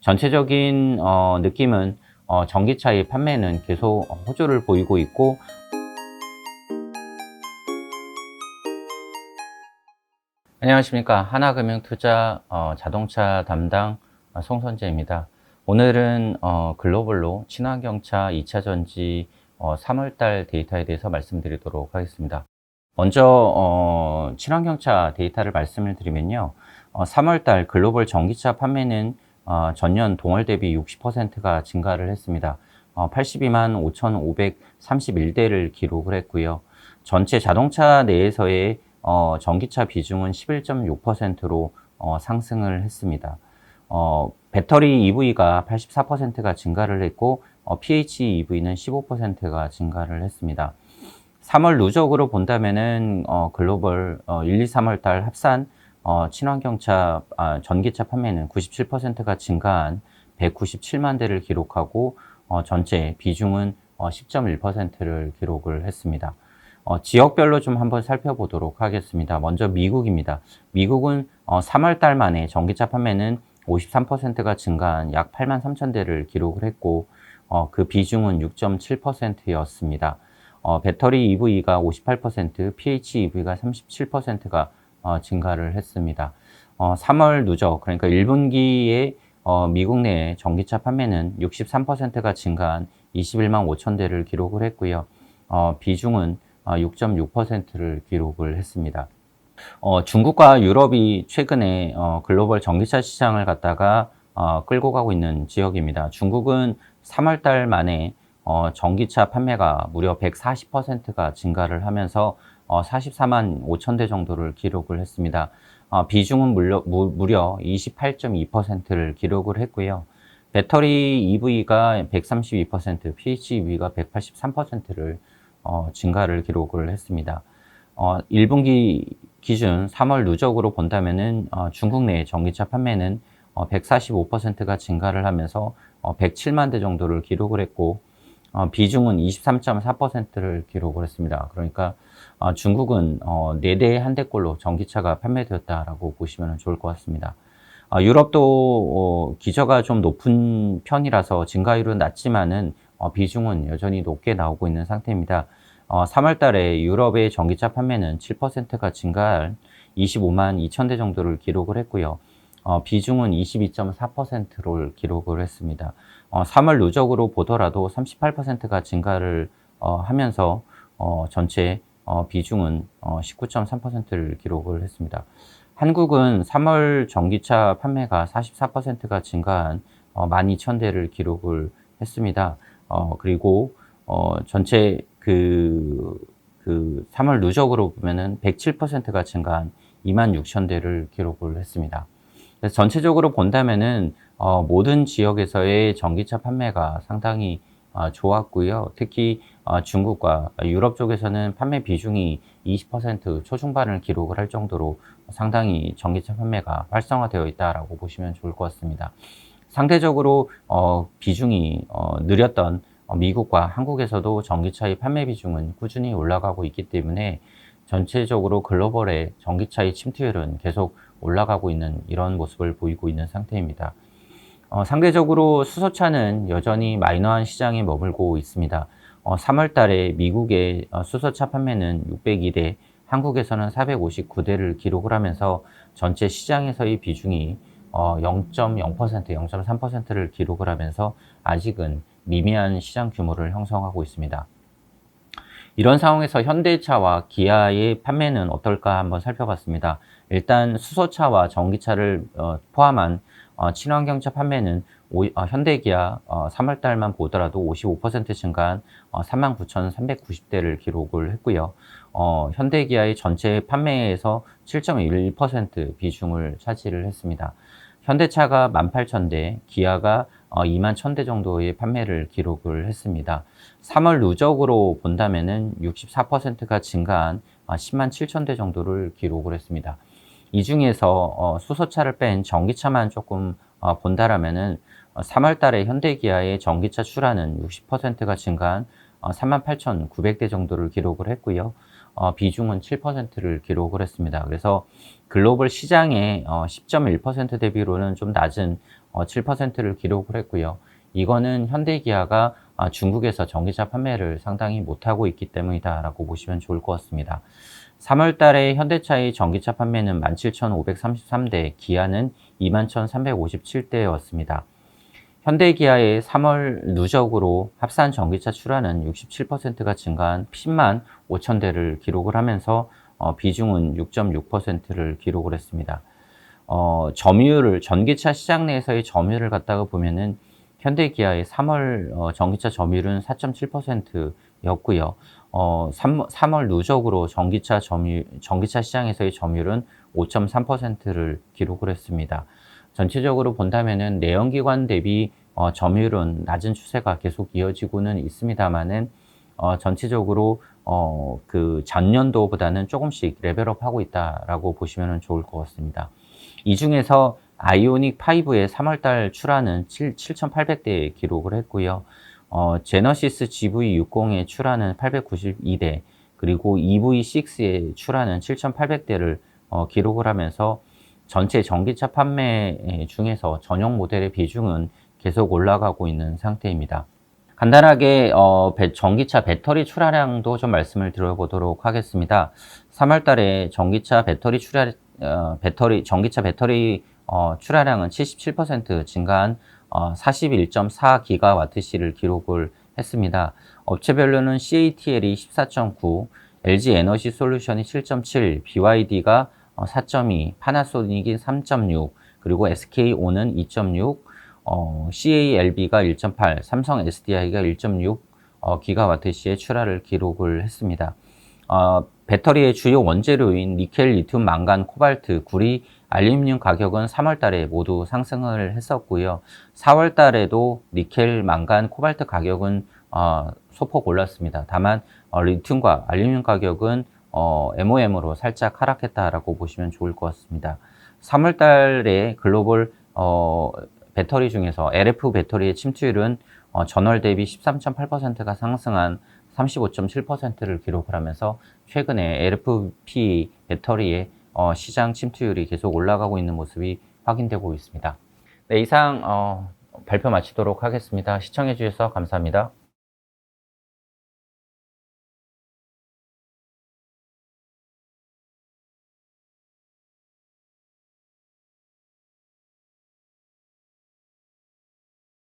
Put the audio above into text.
전체적인 어, 느낌은 어, 전기차의 판매는 계속 호조를 보이고 있고 안녕하십니까 하나금융투자 어, 자동차 담당 어, 송선재입니다. 오늘은 어, 글로벌로 친환경차 2차 전지 어, 3월달 데이터에 대해서 말씀드리도록 하겠습니다. 먼저 어, 친환경차 데이터를 말씀을 드리면요. 어, 3월달 글로벌 전기차 판매는 어, 전년 동월 대비 60%가 증가를 했습니다. 어, 82만 5,531대를 기록을 했고요. 전체 자동차 내에서의 어, 전기차 비중은 11.6%로 어, 상승을 했습니다. 어, 배터리 EV가 84%가 증가를 했고 어, PHEV는 15%가 증가를 했습니다. 3월 누적으로 본다면은 어, 글로벌 어, 1, 2, 3월 달 합산 어, 친환경차 아, 전기차 판매는 97%가 증가한 197만 대를 기록하고 어, 전체 비중은 어, 10.1%를 기록을 했습니다. 어, 지역별로 좀 한번 살펴보도록 하겠습니다. 먼저 미국입니다. 미국은 어, 3월 달 만에 전기차 판매는 53%가 증가한 약 8만 3천 대를 기록을 했고 어, 그 비중은 6.7%였습니다. 어, 배터리 EV가 58%, PHEV가 37%가 어, 증가를 했습니다. 어, 3월 누적, 그러니까 1분기에 어, 미국 내 전기차 판매는 63%가 증가한 21만 5천 대를 기록을 했고요. 어, 비중은 어, 6.6%를 기록을 했습니다. 어, 중국과 유럽이 최근에 어, 글로벌 전기차 시장을 갖다가 어, 끌고 가고 있는 지역입니다. 중국은 3월 달 만에 어, 전기차 판매가 무려 140%가 증가를 하면서 어, 44만 5천 대 정도를 기록을 했습니다. 어, 비중은 무려, 무, 무려 28.2%를 기록을 했고요. 배터리 EV가 132%, PHEV가 183%를 어, 증가를 기록을 했습니다. 어, 1분기 기준 3월 누적으로 본다면은 어, 중국 내 전기차 판매는 어, 145%가 증가를 하면서 어, 107만 대 정도를 기록을 했고 어, 비중은 23.4%를 기록을 했습니다. 그러니까 어, 중국은 어, 4대 한 대꼴로 전기차가 판매되었다라고 보시면 좋을 것 같습니다. 어, 유럽도 어, 기저가 좀 높은 편이라서 증가율은 낮지만은 어, 비중은 여전히 높게 나오고 있는 상태입니다. 어, 3월 달에 유럽의 전기차 판매는 7%가 증가할 25만 2천 대 정도를 기록을 했고요. 어, 비중은 22.4%를 기록을 했습니다. 어, 3월 누적으로 보더라도 38%가 증가를 어, 하면서 어, 전체 어, 비중은 어, 19.3%를 기록을 했습니다. 한국은 3월 전기차 판매가 44%가 증가한 어, 12,000대를 기록을 했습니다. 어, 그리고 어, 전체 그, 그 3월 누적으로 보면은 107%가 증가한 2만 6천 대를 기록을 했습니다. 그래서 전체적으로 본다면은 어, 모든 지역에서의 전기차 판매가 상당히 어, 좋았고요. 특히 어, 중국과 유럽 쪽에서는 판매 비중이 20% 초중반을 기록을 할 정도로 상당히 전기차 판매가 활성화되어 있다라고 보시면 좋을 것 같습니다. 상대적으로 어, 비중이 어, 느렸던 어, 미국과 한국에서도 전기차의 판매 비중은 꾸준히 올라가고 있기 때문에 전체적으로 글로벌의 전기차의 침투율은 계속 올라가고 있는 이런 모습을 보이고 있는 상태입니다. 어, 상대적으로 수소차는 여전히 마이너한 시장에 머물고 있습니다. 어, 3월 달에 미국의 어, 수소차 판매는 602대, 한국에서는 459대를 기록을 하면서 전체 시장에서의 비중이 어, 0.0%, 0.3%를 기록을 하면서 아직은 미미한 시장 규모를 형성하고 있습니다. 이런 상황에서 현대차와 기아의 판매는 어떨까 한번 살펴봤습니다. 일단 수소차와 전기차를 어, 포함한 어, 친환경차 판매는 오, 어, 현대기아 어, 3월 달만 보더라도 55% 증가한 어, 39,390대를 기록을 했고요. 어, 현대기아의 전체 판매에서 7.1% 비중을 차지를 했습니다. 현대차가 18,000대, 기아가 어, 2만 1000대 정도의 판매를 기록을 했습니다. 3월 누적으로 본다면은 64%가 증가한 어, 10만 7000대 정도를 기록을 했습니다. 이 중에서 어, 수소차를 뺀 전기차만 조금 어, 본다라면은 어, 3월 달에 현대기아의 전기차 출하는 60%가 증가한 어, 38,900대 정도를 기록을 했고요. 어, 비중은 7%를 기록을 했습니다. 그래서 글로벌 시장의 어, 10.1% 대비로는 좀 낮은 어, 7%를 기록을 했고요. 이거는 현대기아가 아, 중국에서 전기차 판매를 상당히 못하고 있기 때문이다라고 보시면 좋을 것 같습니다. 3월 달에 현대차의 전기차 판매는 17,533대, 기아는 21,357대였습니다. 현대기아의 3월 누적으로 합산 전기차 출하는 67%가 증가한 10만 5천 대를 기록을 하면서 어, 비중은 6.6%를 기록을 했습니다. 어, 점유율을 전기차 시장 내에서의 점유율을 갖다가 보면은 현대기아의 3월 어, 전기차 점유율은 4.7%였고요. 어, 3, 3월 누적으로 전기차 점유 전기차 시장에서의 점유율은 5.3%를 기록을 했습니다. 전체적으로 본다면은 내연기관 대비 어, 점유율은 낮은 추세가 계속 이어지고는 있습니다만은 어, 전체적으로 어, 그 전년도보다는 조금씩 레벨업하고 있다라고 보시면 좋을 것 같습니다. 이 중에서 아이오닉 5의 3월달 출하는 7, 7,800대 기록을 했고요. 어, 제너시스 GV60의 출하는 892대, 그리고 EV6의 출하는 7,800대를 어, 기록을 하면서 전체 전기차 판매 중에서 전용 모델의 비중은 계속 올라가고 있는 상태입니다. 간단하게 어, 배, 전기차 배터리 출하량도 좀 말씀을 드려보도록 하겠습니다. 3월 달에 전기차 배터리 출하 어, 배터리 전기차 배터리 어, 출하량은 77% 증가한 어, 41.4 기가와트시를 기록을 했습니다. 업체별로는 CATL이 14.9, LG 에너지 솔루션이 7.7, BYD가 4.2, 파나소닉이 3.6, 그리고 SK온은 2.6, 어, CALB가 1.8, 삼성 SDI가 1.6 어, 기가와트시의 출하를 기록을 했습니다. 어, 배터리의 주요 원재료인 니켈, 리튬, 망간, 코발트, 구리, 알루미늄 가격은 3월 달에 모두 상승을 했었고요. 4월 달에도 니켈, 망간, 코발트 가격은 어, 소폭 올랐습니다. 다만 어, 리튬과 알루미늄 가격은 어, MOM으로 살짝 하락했다라고 보시면 좋을 것 같습니다. 3월 달에 글로벌 어, 배터리 중에서 LF 배터리의 침투율은 어, 전월 대비 13.8%가 상승한 35.7%를 기록을 하면서 최근에 LFP 배터리의 어, 시장 침투율이 계속 올라가고 있는 모습이 확인되고 있습니다. 네, 이상 어, 발표 마치도록 하겠습니다. 시청해 주셔서 감사합니다.